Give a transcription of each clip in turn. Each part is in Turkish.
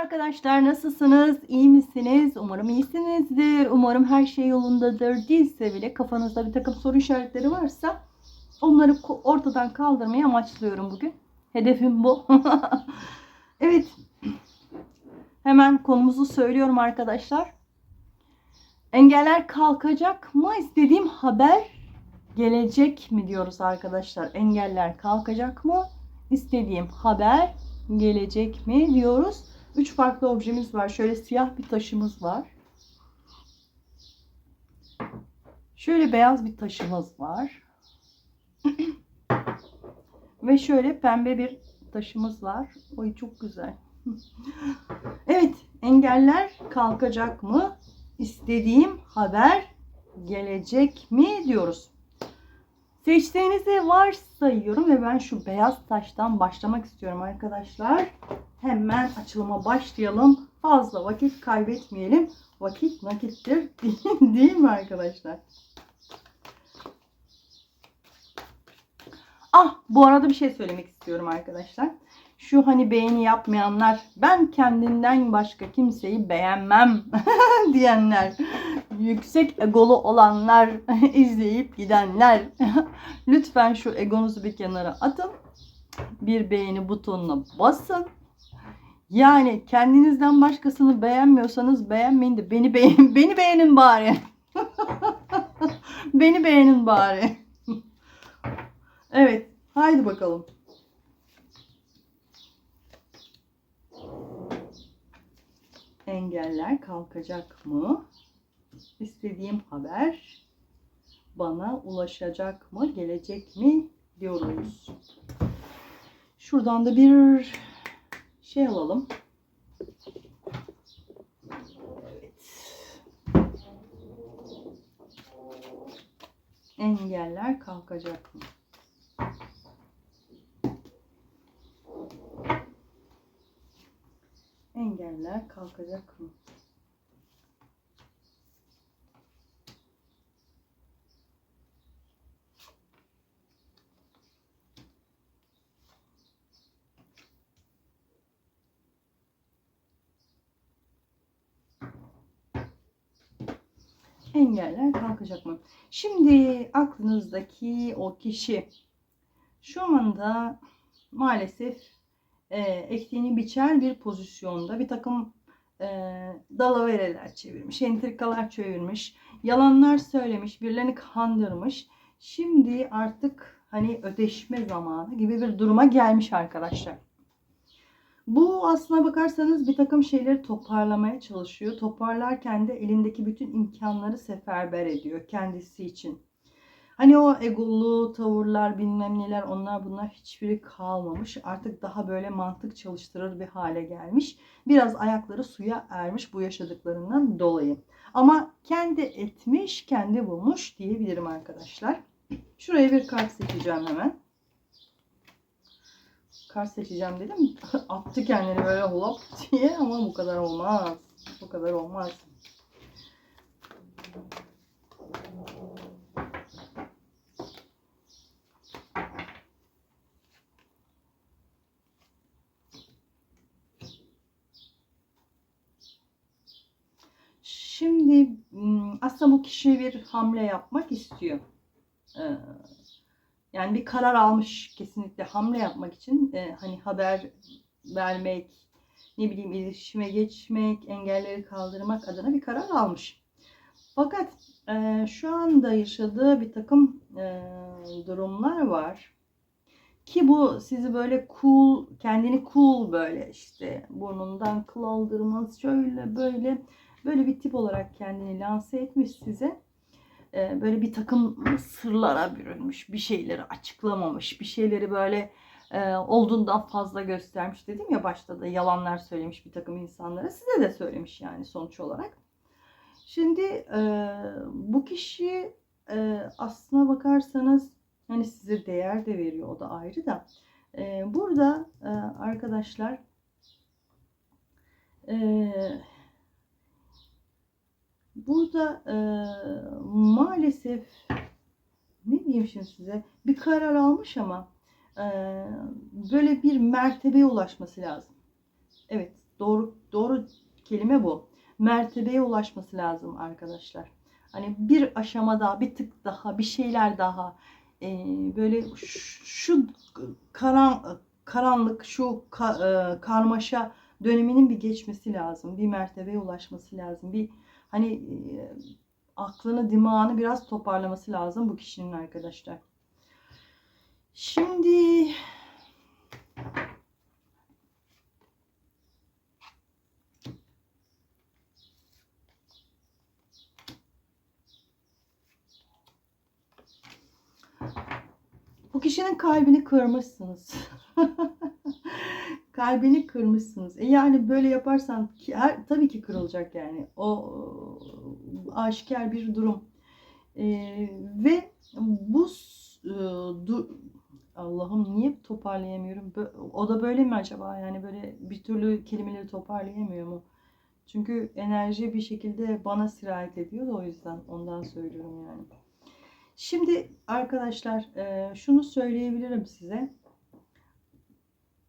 arkadaşlar nasılsınız? İyi misiniz? Umarım iyisinizdir. Umarım her şey yolundadır. Değilse bile kafanızda bir takım soru işaretleri varsa onları ortadan kaldırmayı amaçlıyorum bugün. Hedefim bu. evet. Hemen konumuzu söylüyorum arkadaşlar. Engeller kalkacak mı? İstediğim haber gelecek mi diyoruz arkadaşlar. Engeller kalkacak mı? İstediğim haber gelecek mi diyoruz. Üç farklı objemiz var. Şöyle siyah bir taşımız var. Şöyle beyaz bir taşımız var. Ve şöyle pembe bir taşımız var. Oy çok güzel. evet, engeller kalkacak mı? İstediğim haber gelecek mi diyoruz. Seçtiğinizi varsayıyorum ve ben şu beyaz taştan başlamak istiyorum arkadaşlar. Hemen açılıma başlayalım. Fazla vakit kaybetmeyelim. Vakit nakittir değil mi arkadaşlar? Ah bu arada bir şey söylemek istiyorum arkadaşlar. Şu hani beğeni yapmayanlar, ben kendimden başka kimseyi beğenmem diyenler, yüksek egolu olanlar, izleyip gidenler. Lütfen şu egonuzu bir kenara atın. Bir beğeni butonuna basın. Yani kendinizden başkasını beğenmiyorsanız beğenmeyin de beni beğen beni beğenin bari. beni beğenin bari. evet, haydi bakalım. Engeller kalkacak mı? İstediğim haber bana ulaşacak mı, gelecek mi diyoruz. Şuradan da bir şey alalım. Engeller kalkacak mı? Engeller kalkacak mı? Engeller kalkacak mı? Şimdi aklınızdaki o kişi şu anda maalesef e, ektiğini biçer bir pozisyonda bir takım e, dalavereler çevirmiş, entrikalar çevirmiş, yalanlar söylemiş, birilerini kandırmış. Şimdi artık hani ödeşme zamanı gibi bir duruma gelmiş arkadaşlar. Bu aslına bakarsanız bir takım şeyleri toparlamaya çalışıyor. Toparlarken de elindeki bütün imkanları seferber ediyor kendisi için. Hani o egolu tavırlar bilmem neler onlar bunlar hiçbiri kalmamış. Artık daha böyle mantık çalıştırır bir hale gelmiş. Biraz ayakları suya ermiş bu yaşadıklarından dolayı. Ama kendi etmiş, kendi bulmuş diyebilirim arkadaşlar. Şuraya bir kart seçeceğim hemen. Kart seçeceğim dedim. Attı kendini böyle hop diye ama bu kadar olmaz. Bu kadar olmaz. Şimdi m, aslında bu kişi bir hamle yapmak istiyor. Ee, Yani bir karar almış kesinlikle hamle yapmak için e, hani haber vermek, ne bileyim iletişime geçmek, engelleri kaldırmak adına bir karar almış. Fakat e, şu anda yaşadığı bir takım e, durumlar var. Ki bu sizi böyle cool, kendini cool böyle işte burnundan kıl aldırmaz şöyle böyle böyle bir tip olarak kendini lanse etmiş size. Ee, böyle bir takım sırlara bürünmüş, bir şeyleri açıklamamış, bir şeyleri böyle e, olduğundan fazla göstermiş dedim ya başta da yalanlar söylemiş bir takım insanlara. Size de söylemiş yani sonuç olarak. Şimdi e, bu kişi e, aslına bakarsanız hani size değer de veriyor o da ayrı da. E, burada e, arkadaşlar e, burada e, maalesef ne diyeyim şimdi size bir karar almış ama e, böyle bir mertebeye ulaşması lazım. Evet doğru doğru kelime bu. Mertebeye ulaşması lazım arkadaşlar. Hani bir aşama daha, bir tık daha, bir şeyler daha. Ee, böyle şu karan, karanlık, şu ka- e, karmaşa döneminin bir geçmesi lazım. Bir mertebeye ulaşması lazım. Bir hani e, aklını, dimağını biraz toparlaması lazım bu kişinin arkadaşlar. Şimdi bu kişinin kalbini kırmışsınız. kalbini kırmışsınız. E yani böyle yaparsan ki, her, tabii ki kırılacak yani. O aşikar bir durum. E, ve bu e, du- Allah'ım niye toparlayamıyorum? O da böyle mi acaba? Yani böyle bir türlü kelimeleri toparlayamıyor mu? Çünkü enerji bir şekilde bana sirayet ediyor da o yüzden ondan söylüyorum yani. Şimdi arkadaşlar e, şunu söyleyebilirim size.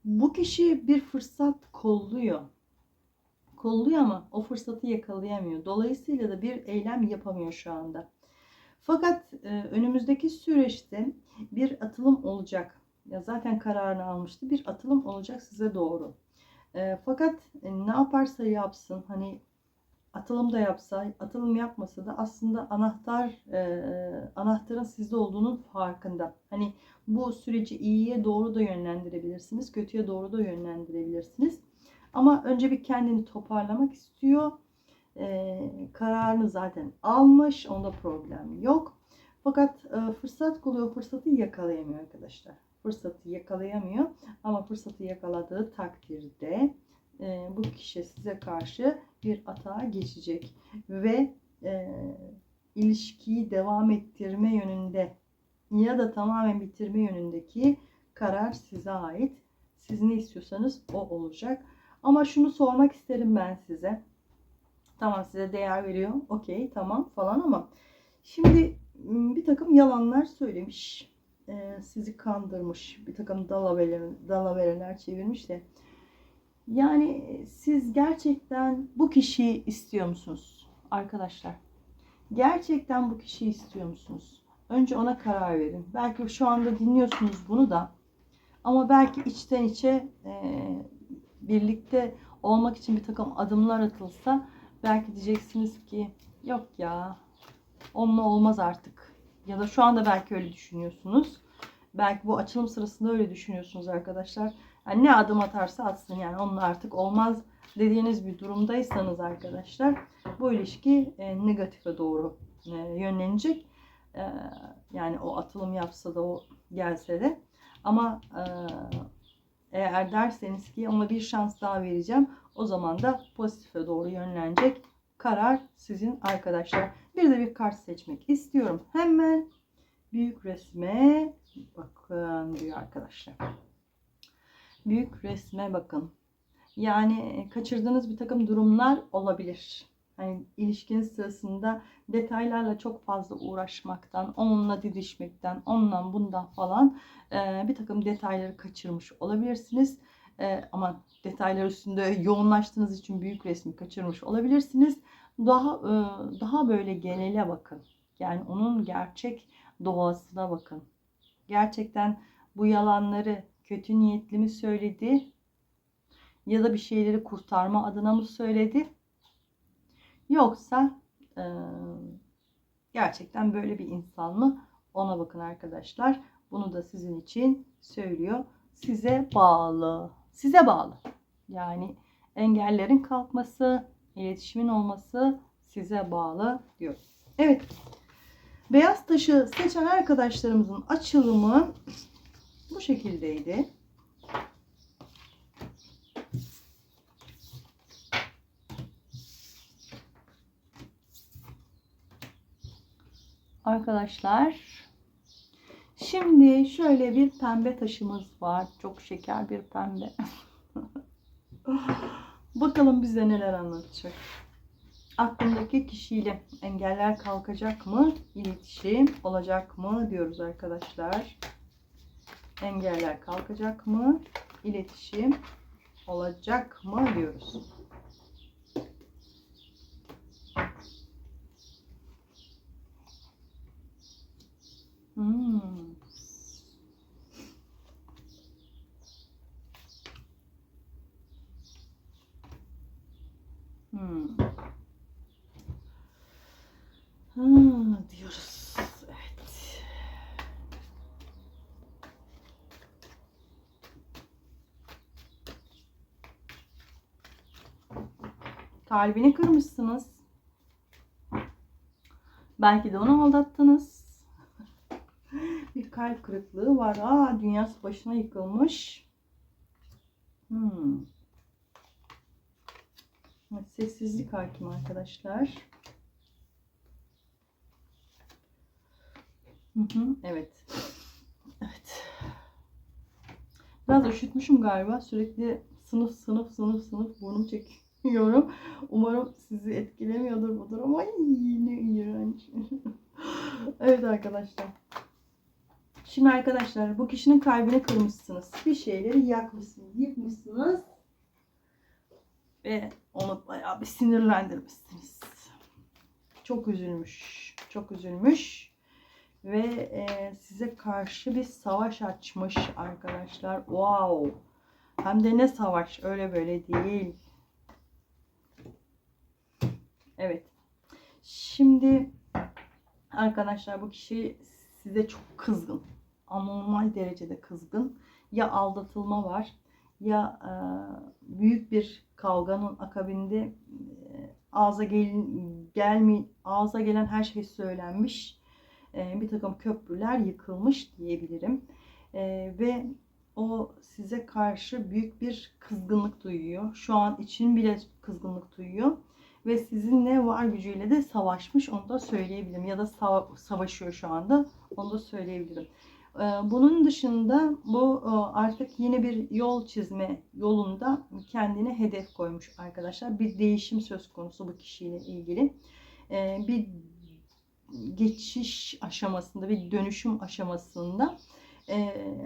Bu kişi bir fırsat kolluyor. Kolluyor ama o fırsatı yakalayamıyor. Dolayısıyla da bir eylem yapamıyor şu anda. Fakat e, önümüzdeki süreçte bir atılım olacak. Ya zaten kararını almıştı. Bir atılım olacak size doğru. E, fakat e, ne yaparsa yapsın hani atılım da yapsa, atılım yapmasa da aslında anahtar e, anahtarın sizde olduğunun farkında. Hani bu süreci iyiye doğru da yönlendirebilirsiniz, kötüye doğru da yönlendirebilirsiniz. Ama önce bir kendini toparlamak istiyor. E, kararını zaten almış, onda problem yok. Fakat e, fırsat buluyor, fırsatı yakalayamıyor arkadaşlar. Fırsatı yakalayamıyor ama fırsatı yakaladığı takdirde e, bu kişi size karşı bir atağa geçecek ve e, ilişkiyi devam ettirme yönünde ya da tamamen bitirme yönündeki karar size ait. Siz ne istiyorsanız o olacak. Ama şunu sormak isterim ben size. Tamam size değer veriyor. Okey tamam falan ama şimdi m, bir takım yalanlar söylemiş. E, sizi kandırmış. Bir takım dalavereler, dalavereler çevirmiş de. Yani siz gerçekten bu kişiyi istiyor musunuz arkadaşlar? Gerçekten bu kişiyi istiyor musunuz? Önce ona karar verin. Belki şu anda dinliyorsunuz bunu da. Ama belki içten içe e, birlikte olmak için bir takım adımlar atılsa belki diyeceksiniz ki yok ya onunla olmaz artık. Ya da şu anda belki öyle düşünüyorsunuz. Belki bu açılım sırasında öyle düşünüyorsunuz arkadaşlar. Yani ne adım atarsa atsın yani onunla artık olmaz dediğiniz bir durumdaysanız arkadaşlar bu ilişki e, negatife doğru e, yönlenecek. E, yani o atılım yapsa da o gelse de ama e, eğer derseniz ki ona bir şans daha vereceğim o zaman da pozitife doğru yönlenecek. Karar sizin arkadaşlar. Bir de bir kart seçmek istiyorum. Hemen büyük resme bakın diyor arkadaşlar. Büyük resme bakın. Yani kaçırdığınız bir takım durumlar olabilir. Hani ilişkiniz sırasında detaylarla çok fazla uğraşmaktan, onunla didişmekten, onunla bundan falan e, bir takım detayları kaçırmış olabilirsiniz. E, ama detaylar üstünde yoğunlaştığınız için büyük resmi kaçırmış olabilirsiniz. Daha e, daha böyle genele bakın. Yani onun gerçek doğasına bakın. Gerçekten bu yalanları kötü niyetli mi söyledi? Ya da bir şeyleri kurtarma adına mı söyledi? Yoksa e, gerçekten böyle bir insan mı? Ona bakın arkadaşlar. Bunu da sizin için söylüyor. Size bağlı. Size bağlı. Yani engellerin kalkması, iletişimin olması size bağlı diyor. Evet. Beyaz taşı seçen arkadaşlarımızın açılımı bu şekildeydi. Arkadaşlar şimdi şöyle bir pembe taşımız var. Çok şeker bir pembe. Bakalım bize neler anlatacak. Aklındaki kişiyle engeller kalkacak mı? İletişim olacak mı diyoruz arkadaşlar engeller kalkacak mı? İletişim olacak mı diyoruz. Hmm. Kalbini kırmışsınız. Belki de onu aldattınız. Bir kalp kırıklığı var. Aa, dünyası başına yıkılmış. Hmm. Sessizlik hakim arkadaşlar. Evet. Evet. Biraz üşütmüşüm galiba. Sürekli sınıf sınıf sınıf sınıf burnum çekiyorum. Umarım sizi etkilemiyordur bu durum. Ay ne iğrenç. evet arkadaşlar. Şimdi arkadaşlar bu kişinin kalbini kırmışsınız. Bir şeyleri yakmışsınız, yıkmışsınız. Ve onu bayağı bir sinirlendirmişsiniz. Çok üzülmüş. Çok üzülmüş. Ve e, size karşı bir savaş açmış arkadaşlar. Wow. Hem de ne savaş öyle böyle değil. Evet. Şimdi arkadaşlar bu kişi size çok kızgın. Anormal derecede kızgın. Ya aldatılma var ya e, büyük bir kavganın akabinde e, ağza gel, gelmi ağza gelen her şey söylenmiş. E, bir takım köprüler yıkılmış diyebilirim. E, ve o size karşı büyük bir kızgınlık duyuyor. Şu an için bile kızgınlık duyuyor. Ve sizinle var gücüyle de savaşmış onu da söyleyebilirim. Ya da sava- savaşıyor şu anda onu da söyleyebilirim. Ee, Bunun dışında bu e, artık yeni bir yol çizme yolunda kendine hedef koymuş arkadaşlar. Bir değişim söz konusu bu kişiyle ilgili. Ee, Bir geçiş aşamasında, bir dönüşüm aşamasında.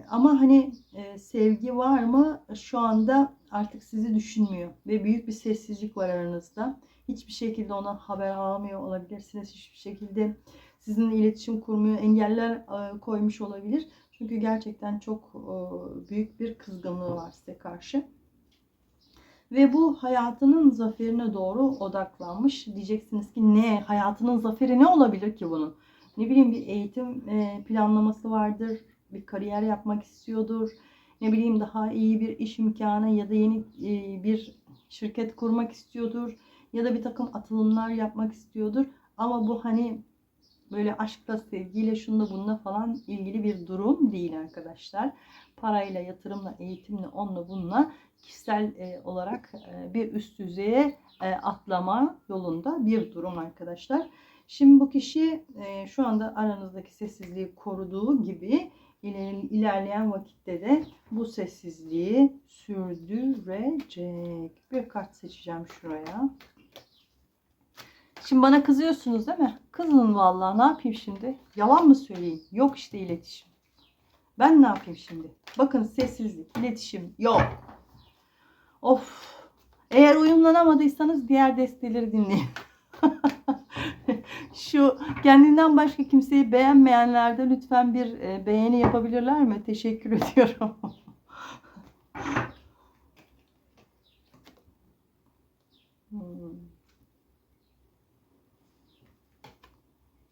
Ama hani e, sevgi var mı? Şu anda artık sizi düşünmüyor ve büyük bir sessizlik var aranızda. Hiçbir şekilde ona haber almıyor olabilirsiniz. Hiçbir şekilde sizinle iletişim kurmuyor, engeller e, koymuş olabilir. Çünkü gerçekten çok e, büyük bir kızgınlığı var size karşı. Ve bu hayatının zaferine doğru odaklanmış. Diyeceksiniz ki ne? Hayatının zaferi ne olabilir ki bunun? Ne bileyim bir eğitim e, planlaması vardır. Bir kariyer yapmak istiyordur. Ne bileyim daha iyi bir iş imkanı ya da yeni e, bir şirket kurmak istiyordur. Ya da bir takım atılımlar yapmak istiyordur. Ama bu hani böyle aşkla, sevgiyle, şunla bununla falan ilgili bir durum değil arkadaşlar. Parayla, yatırımla, eğitimle, onunla bununla kişisel e, olarak e, bir üst düzeye atlama yolunda bir durum arkadaşlar. Şimdi bu kişi şu anda aranızdaki sessizliği koruduğu gibi ilerleyen vakitte de bu sessizliği sürdürecek. Bir kart seçeceğim şuraya. Şimdi bana kızıyorsunuz değil mi? Kızın vallahi ne yapayım şimdi? Yalan mı söyleyeyim? Yok işte iletişim. Ben ne yapayım şimdi? Bakın sessizlik, iletişim yok. Of. Eğer uyumlanamadıysanız diğer desteleri dinleyin. Şu kendinden başka kimseyi beğenmeyenler de lütfen bir e, beğeni yapabilirler mi? Teşekkür ediyorum. Hmm.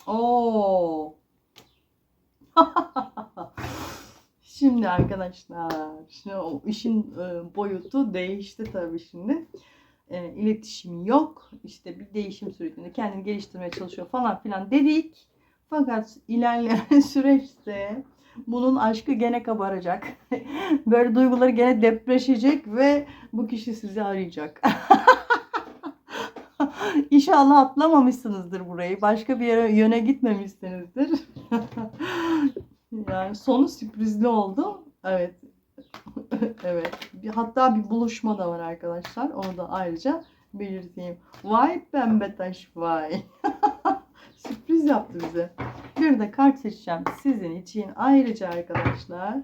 Oo. Şimdi arkadaşlar, şimdi o işin e, boyutu değişti tabii şimdi. E, iletişim yok. İşte bir değişim sürecinde kendini geliştirmeye çalışıyor falan filan dedik. Fakat ilerleyen süreçte bunun aşkı gene kabaracak. Böyle duyguları gene depreşecek ve bu kişi sizi arayacak. İnşallah atlamamışsınızdır burayı. Başka bir yere yöne gitmemişsinizdir. yani sonu sürprizli oldu. Evet. evet. Bir, hatta bir buluşma da var arkadaşlar. Onu da ayrıca belirteyim. Vay pembe taş vay. Sürpriz yaptı bize. Bir de kart seçeceğim sizin için ayrıca arkadaşlar.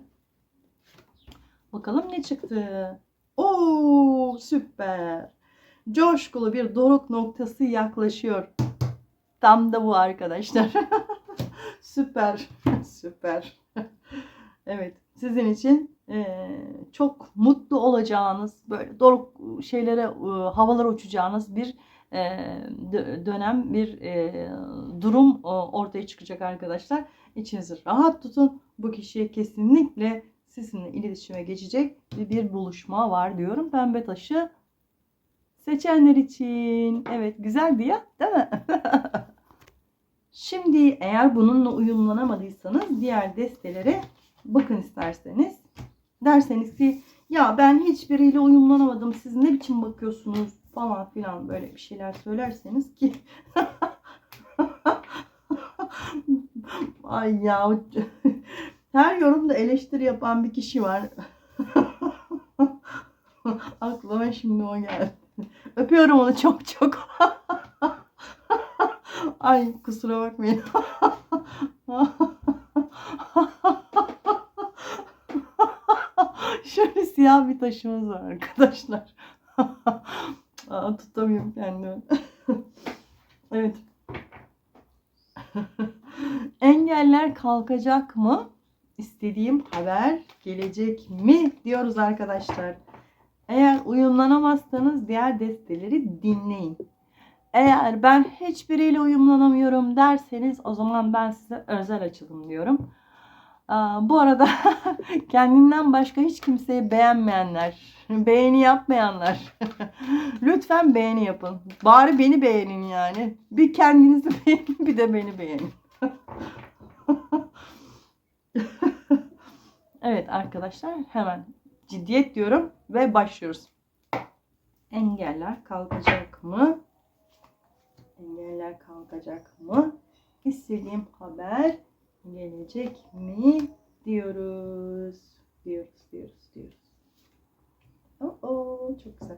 Bakalım ne çıktı. Oo süper. Coşkulu bir doruk noktası yaklaşıyor. Tam da bu arkadaşlar. süper. süper. Evet. Sizin için e, çok mutlu olacağınız, böyle doruk şeylere, e, havalara uçacağınız bir e, dö- dönem, bir e, durum e, ortaya çıkacak arkadaşlar. İçinizi rahat tutun. Bu kişiye kesinlikle sizinle iletişime geçecek bir buluşma var diyorum. Pembe taşı seçenler için. Evet güzeldi ya değil mi? Şimdi eğer bununla uyumlanamadıysanız diğer destelere bakın isterseniz. Derseniz ki ya ben hiçbiriyle uyumlanamadım siz ne biçim bakıyorsunuz falan filan böyle bir şeyler söylerseniz ki ay ya her yorumda eleştiri yapan bir kişi var. Aklıma şimdi o geldi. Öpüyorum onu çok çok. Ay kusura bakmayın. Şöyle siyah bir taşımız var arkadaşlar. Aa, tutamıyorum kendimi. evet. Engeller kalkacak mı? İstediğim haber gelecek mi? Diyoruz arkadaşlar. Eğer uyumlanamazsanız diğer desteleri dinleyin. Eğer ben hiçbiriyle uyumlanamıyorum derseniz o zaman ben size özel açılım diyorum. Bu arada kendinden başka hiç kimseyi beğenmeyenler, beğeni yapmayanlar lütfen beğeni yapın. Bari beni beğenin yani. Bir kendinizi beğenin bir de beni beğenin. evet arkadaşlar hemen ciddiyet diyorum ve başlıyoruz. Engeller kalkacak mı? Engeller kalkacak mı? İstediğim haber gelecek mi? Diyoruz. Diyoruz, diyoruz, diyoruz. Oo, çok güzel.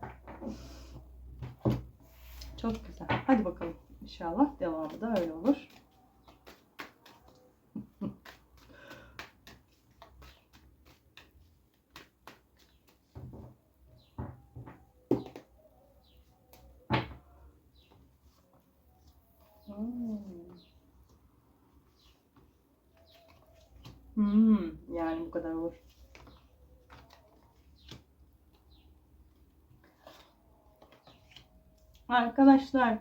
Çok güzel. Hadi bakalım. İnşallah devamı da öyle olur. Hmm. Hmm, yani bu kadar olur. Arkadaşlar,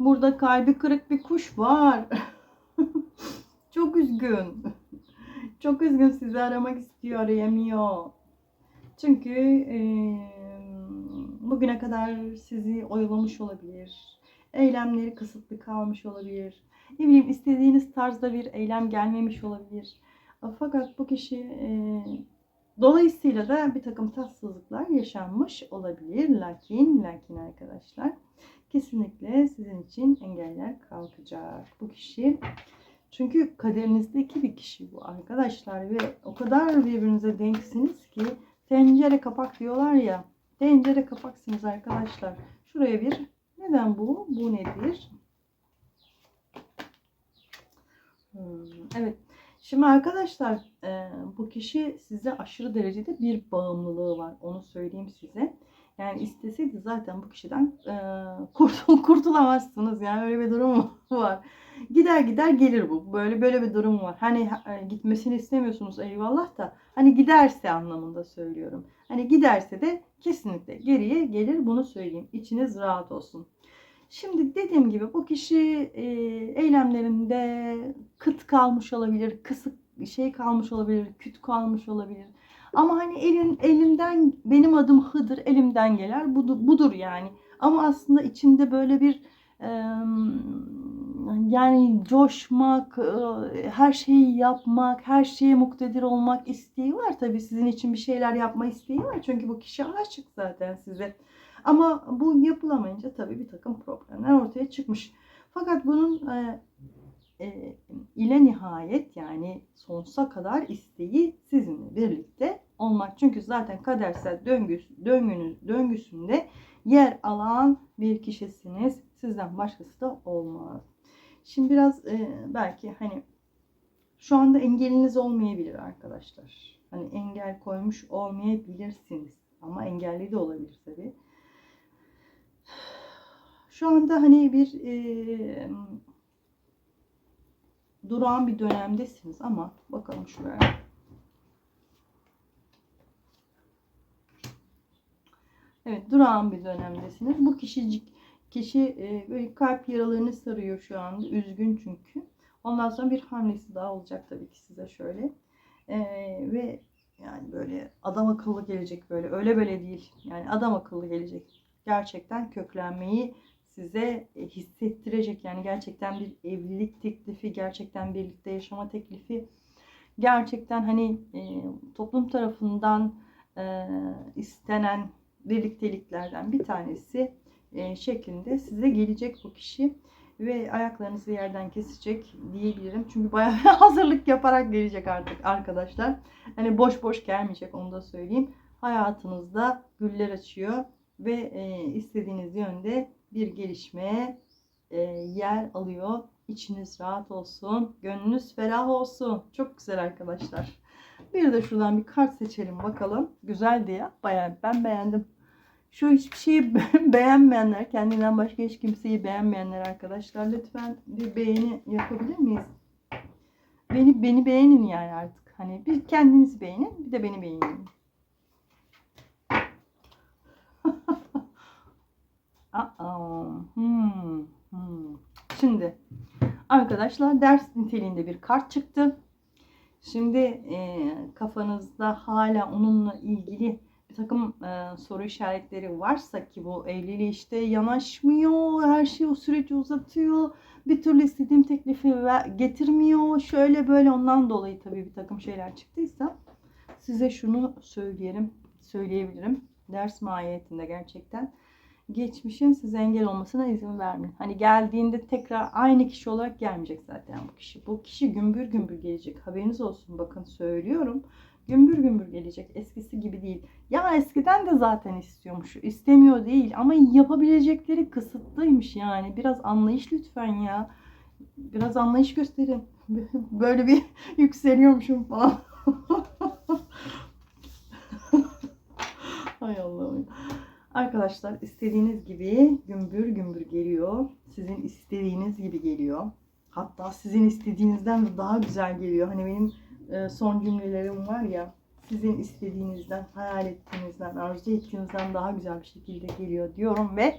burada kalbi kırık bir kuş var. Çok üzgün. Çok üzgün sizi aramak istiyor, arayamıyor. Çünkü eee, bugüne kadar sizi oyalamış olabilir. Eylemleri kısıtlı kalmış olabilir. Ne bileyim istediğiniz tarzda bir eylem gelmemiş olabilir. Fakat bu kişi eee, dolayısıyla da bir takım tatsızlıklar yaşanmış olabilir. Lakin, lakin arkadaşlar kesinlikle sizin için engeller kalkacak. Bu kişi çünkü kaderinizdeki bir kişi bu arkadaşlar ve o kadar birbirinize denksiniz ki tencere kapak diyorlar ya tencere kapaksınız arkadaşlar. Şuraya bir neden bu? Bu nedir? Hmm, evet. Şimdi arkadaşlar e, bu kişi size aşırı derecede bir bağımlılığı var. Onu söyleyeyim size. Yani isteseydi zaten bu kişiden e, kurtul kurtulamazsınız. Yani öyle bir durum var. Gider gider gelir bu. Böyle böyle bir durum var. Hani e, gitmesini istemiyorsunuz eyvallah da hani giderse anlamında söylüyorum. Hani giderse de kesinlikle geriye gelir bunu söyleyeyim. İçiniz rahat olsun. Şimdi dediğim gibi bu kişi e, eylemlerinde kıt kalmış olabilir, kısık şey kalmış olabilir, küt kalmış olabilir. Ama hani elin elimden benim adım Hıdır, elimden gelir budur, budur yani. Ama aslında içinde böyle bir e, yani coşmak, e, her şeyi yapmak, her şeye muktedir olmak isteği var. Tabii sizin için bir şeyler yapma isteği var. Çünkü bu kişi aşık zaten size. Ama bu yapılamayınca tabii bir takım problemler ortaya çıkmış. Fakat bunun e, e, ile nihayet yani sonsuza kadar isteği sizinle birlikte olmak. Çünkü zaten kadersel döngüs, döngünüz, döngüsünde yer alan bir kişisiniz. Sizden başkası da olmaz. Şimdi biraz e, belki hani şu anda engeliniz olmayabilir arkadaşlar. Hani engel koymuş olmayabilirsiniz. Ama engelli de olabilir tabii. Şu anda hani bir e, durağan bir dönemdesiniz ama bakalım şuraya. Evet durağan bir dönemdesiniz. Bu kişicik kişi e, böyle kalp yaralarını sarıyor şu anda. Üzgün çünkü. Ondan sonra bir hamlesi daha olacak tabii ki size şöyle. E, ve yani böyle adam akıllı gelecek böyle. Öyle böyle değil. Yani adam akıllı gelecek. Gerçekten köklenmeyi size e, hissettirecek. Yani gerçekten bir evlilik teklifi, gerçekten birlikte yaşama teklifi. Gerçekten hani e, toplum tarafından e, istenen birlikteliklerden bir tanesi e, şeklinde size gelecek bu kişi ve ayaklarınızı yerden kesecek diyebilirim. Çünkü bayağı hazırlık yaparak gelecek artık arkadaşlar. Hani boş boş gelmeyecek onu da söyleyeyim. Hayatınızda güller açıyor ve e, istediğiniz yönde bir gelişmeye e, yer alıyor. İçiniz rahat olsun, gönlünüz ferah olsun. Çok güzel arkadaşlar. Bir de şuradan bir kart seçelim bakalım. Güzeldi ya. Bayağı ben beğendim. Şu hiçbir şeyi beğenmeyenler, kendinden başka hiç kimseyi beğenmeyenler arkadaşlar lütfen bir beğeni yapabilir miyiz? Beni beni beğenin yani artık. Hani bir kendinizi beğenin, bir de beni beğenin. Hmm, hmm. Şimdi arkadaşlar ders niteliğinde bir kart çıktı. Şimdi e, kafanızda hala onunla ilgili bir takım e, soru işaretleri varsa ki bu evliliğe işte yanaşmıyor, her şey o süreci uzatıyor, bir türlü istediğim teklifi getirmiyor, şöyle böyle ondan dolayı tabii bir takım şeyler çıktıysa size şunu söyleyelim, söyleyebilirim. Ders mahiyetinde gerçekten geçmişin size engel olmasına izin vermeyin. Hani geldiğinde tekrar aynı kişi olarak gelmeyecek zaten bu kişi. Bu kişi gümbür gümbür gelecek. Haberiniz olsun bakın söylüyorum. Gümbür gümbür gelecek. Eskisi gibi değil. Ya eskiden de zaten istiyormuş. İstemiyor değil ama yapabilecekleri kısıtlıymış yani. Biraz anlayış lütfen ya. Biraz anlayış gösterin. Böyle bir yükseliyormuşum falan. Hay Allah'ım. Arkadaşlar istediğiniz gibi gümbür gümbür geliyor. Sizin istediğiniz gibi geliyor. Hatta sizin istediğinizden de daha güzel geliyor. Hani benim e, son cümlelerim var ya sizin istediğinizden, hayal ettiğinizden, arzu ettiğinizden daha güzel bir şekilde geliyor diyorum ve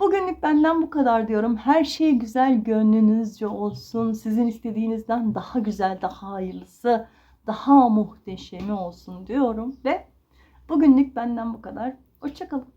bugünlük benden bu kadar diyorum. Her şey güzel gönlünüzce olsun. Sizin istediğinizden daha güzel, daha hayırlısı, daha muhteşemi olsun diyorum ve bugünlük benden bu kadar. Hoşçakalın.